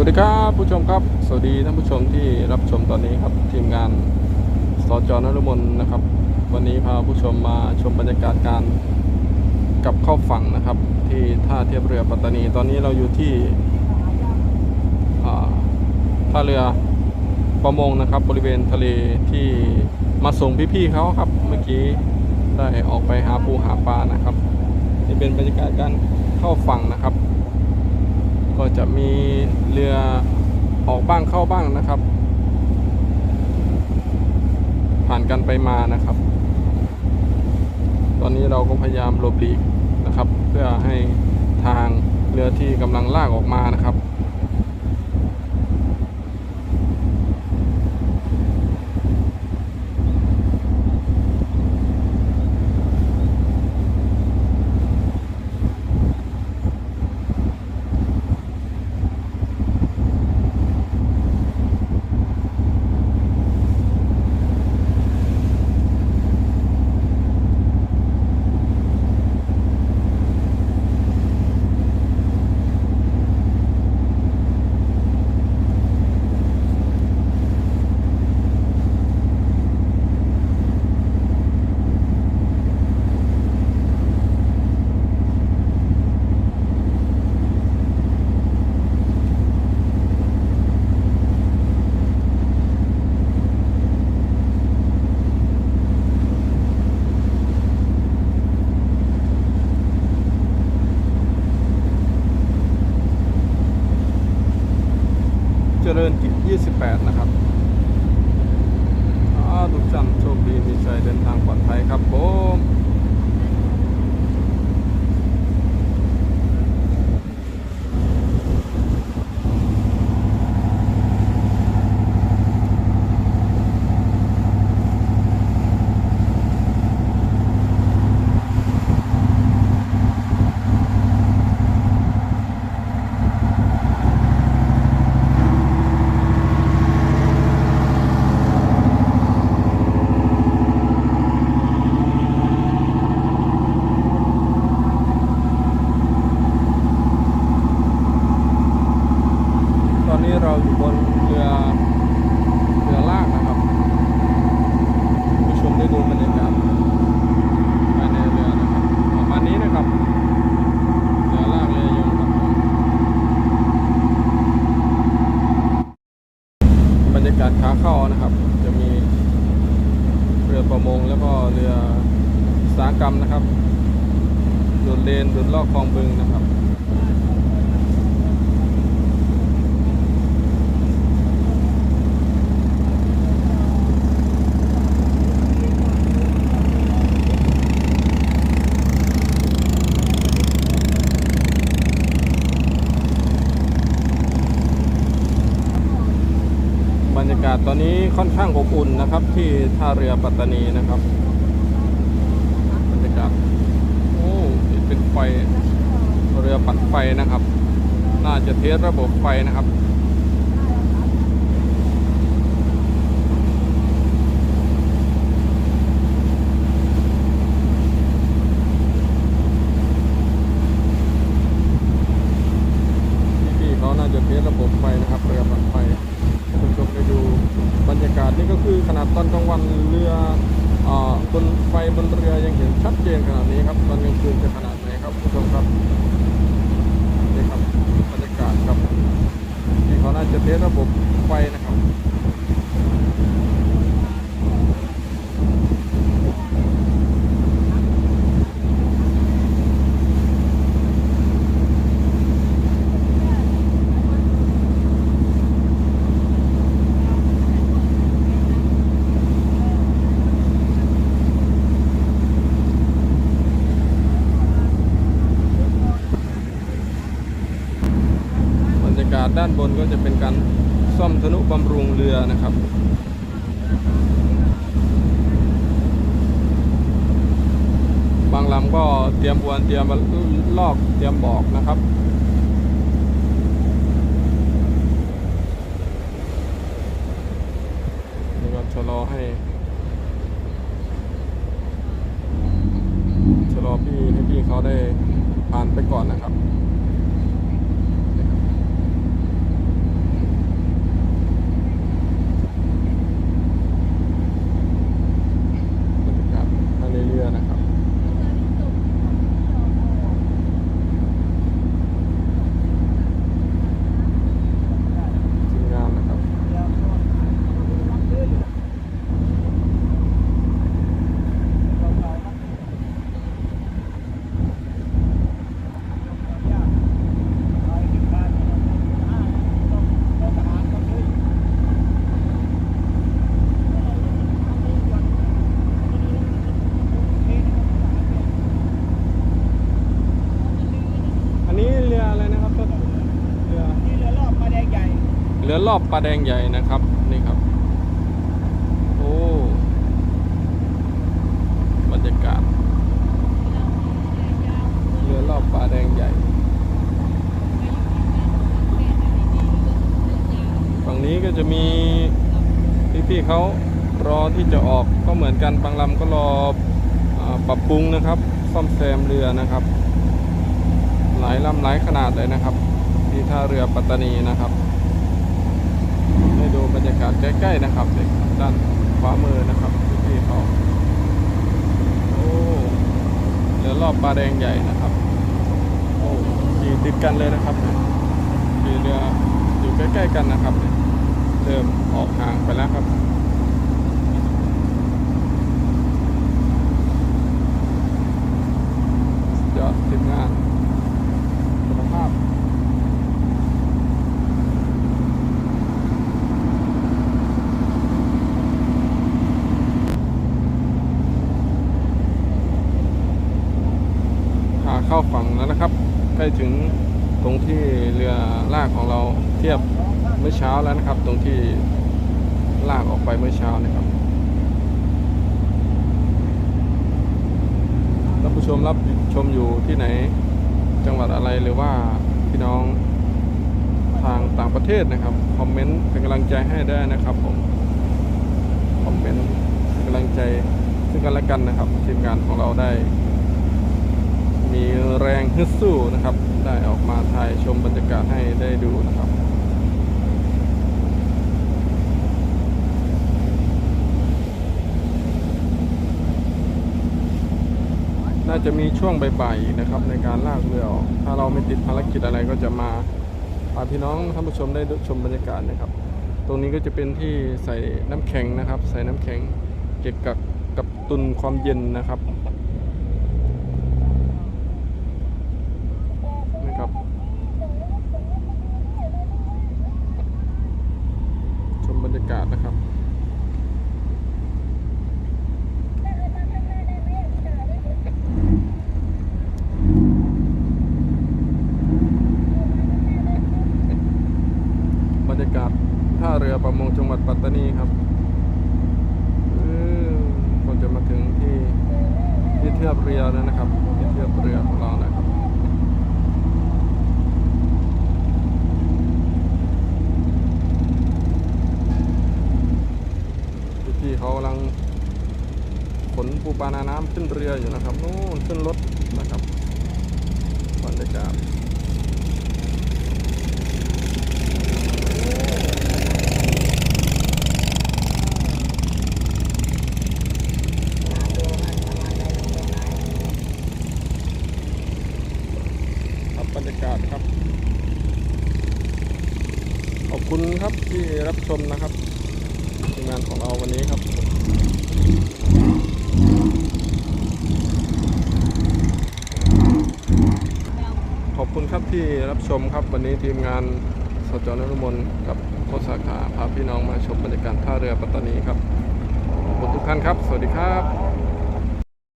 วัสดีครับผู้ชมครับ สวัสดีท่านผู้ชมที่รับชมตอนนี้ครับทีมงานสจนรมนนะครับ วันนี้พาผู้ชมมาชมบรรยากาศการกลับเข้าฝั่งนะครับ ที่ท่าเทียบเรือปัตตานีตอนนี้เราอยู่ที่ท่าเรือประมงนะครับ บริเวณทะเลที่มาส่งพี่ๆเขาครับเมื่อกี้ได้ออกไปหาปูหาปลานะครับนี่เป็นบรรยากาศการเข้าฝั่งนะครับ ก็จะมีเรือออกบ้างเข้าบ้างนะครับ ผ่านกันไปมานะครับ ตอนนี้เราก็พยายามหลบหลีกนะครับ เพื่อให้ทางเรือที่กำลังลากออกมานะครับ จริญกิจ 28 นะครับทุกท่านโชคดีมีชัยเดินทางปลอดภัยครับผม ตอนนี้เราอยู่บนเรือเรือลากนะครับ ผู้ชมได้ดูบรรยากาศภายในเรือนะครับประมาณนี้นะครับ เรือลากเรือยนต์ครับผมบรรยากาศขาเข้านะครับ จะมีเรือประมงแล้วก็เรืออุตสาหกรรมนะครับ ดุดเลนดุดลอกคลองบึงนะครับบรรยากาศตอนนี้ค่อนข้างอบอุ่นนะครับที่ท่าเรือปัตตานีนะครับ บรรยากาศโอ้ เห็นเป็นไฟเรือปั่นไฟนะครับ น่าจะเทสระบบไฟนะครับพี่เขาน่าจะเทสระบบไฟนะครับเรือปั่นไฟให้คุณชมได้ดูบรรยากาศนี่ก็คือขนาดตอนกลางวันเรือบนไฟบนเรือยังเห็นชัดเจนขนาดนี้ครับตอนกลางคืนจะขนาดไหน ครับคุณผู้ชมครับนี่ครับบรรยากาศครับที่เขาน่าจะเทสระบบไฟนะครับ บรรยากาศด้านบนก็จะเป็นการซ่อมธนุบำรุงเรือนะครับบางลำก็เตรียมอวนเตรียมลอกเตรียมบอกนะครับนี่ก็ชะลอให้ชะลอพี่ให้พี่เขาได้ผ่านไปก่อนนะครับ รอบปลาแดงใหญ่นะครับนี่ครับ โอ้บรรยากาศเรือรอบปลาแดงใหญ่ฝั่งนี้ก็จะมีพี่ๆเขารอที่จะออกก็เหมือนกันบางลำก็รออปรับปรุงนะครับ ซ่อมแซมเรือนะครับ หลายลำหลายขนาดเลยนะครับ ที่ท่าเรือปัตตานีนะครับ รรยากาศใกล้ๆนะครับด้านขวามือนะครับพี่เขาโอ้เรือรอบปลาแดงใหญ่นะครับโอ้ขี่ติดกันเลยนะครับขี่เรืออยู่ใกล้ๆกันนะครับเริ่มออกห่างไปแล้วครับ ยอดทีมงานคุณภาพ ขาเข้าฝั่งแล้วนะครับ ใกล้ถึงตรงที่เรือลากของเราเทียบเมื่อเช้าแล้วนะครับ ตรงที่ลากออกไปเมื่อเช้านะครับท่านผู้ชมรับชมอยู่ที่ไหนจังหวัดอะไรหรือว่าพี่น้องทางต่างประเทศนะครับคอมเมนต์เป็นกำลังใจให้ได้นะครับผมคอมเมนต์เป็นกำลังใจซึ่งกันและกันนะครับ ทีมงานของเราได้ มีแรงฮึดสู้นะครับ ได้ออกมาถ่ายชมบรรยากาศให้ได้ดูนะครับน่าจะมีช่วงบ่ายๆนะครับในการลากเรือออก ถ้าเราไม่ติดภารกิจอะไรก็จะมาพาพี่น้องท่านผู้ชมได้ชมบรรยากาศนะครับ ตรงนี้ก็จะเป็นที่ใส่น้ำแข็งนะครับ ใส่น้ำแข็งเก็บกับกับตุนความเย็นนะครับ ชมบรรยากาศนะครับ บรรยากาศท่าเรือประมงจังหวัดปัตตานีครับก็จะมาถึงที่ที่เทียบเรือแล้วนะครับที่เทียบเรือของเรานะครับพี่ๆเขากำลังขนปูปลานาน้ำขึ้นเรืออยู่นะครับนู่นขึ้นรถนะครับบรรยากาศครับบรรยากาศครับ ขอบ ครับที่รับชมนะครับทีมงานของเราวันนี้ครับ ขอบคุณครับที่รับชมครับวันนี้ทีมงานสจนรุมนกับโคสาขาพาพี่น้องมาชมบรรยากาศท่าเรือปัตตานีครับขอบคุณทุกท่านครับ สวัสดีครับ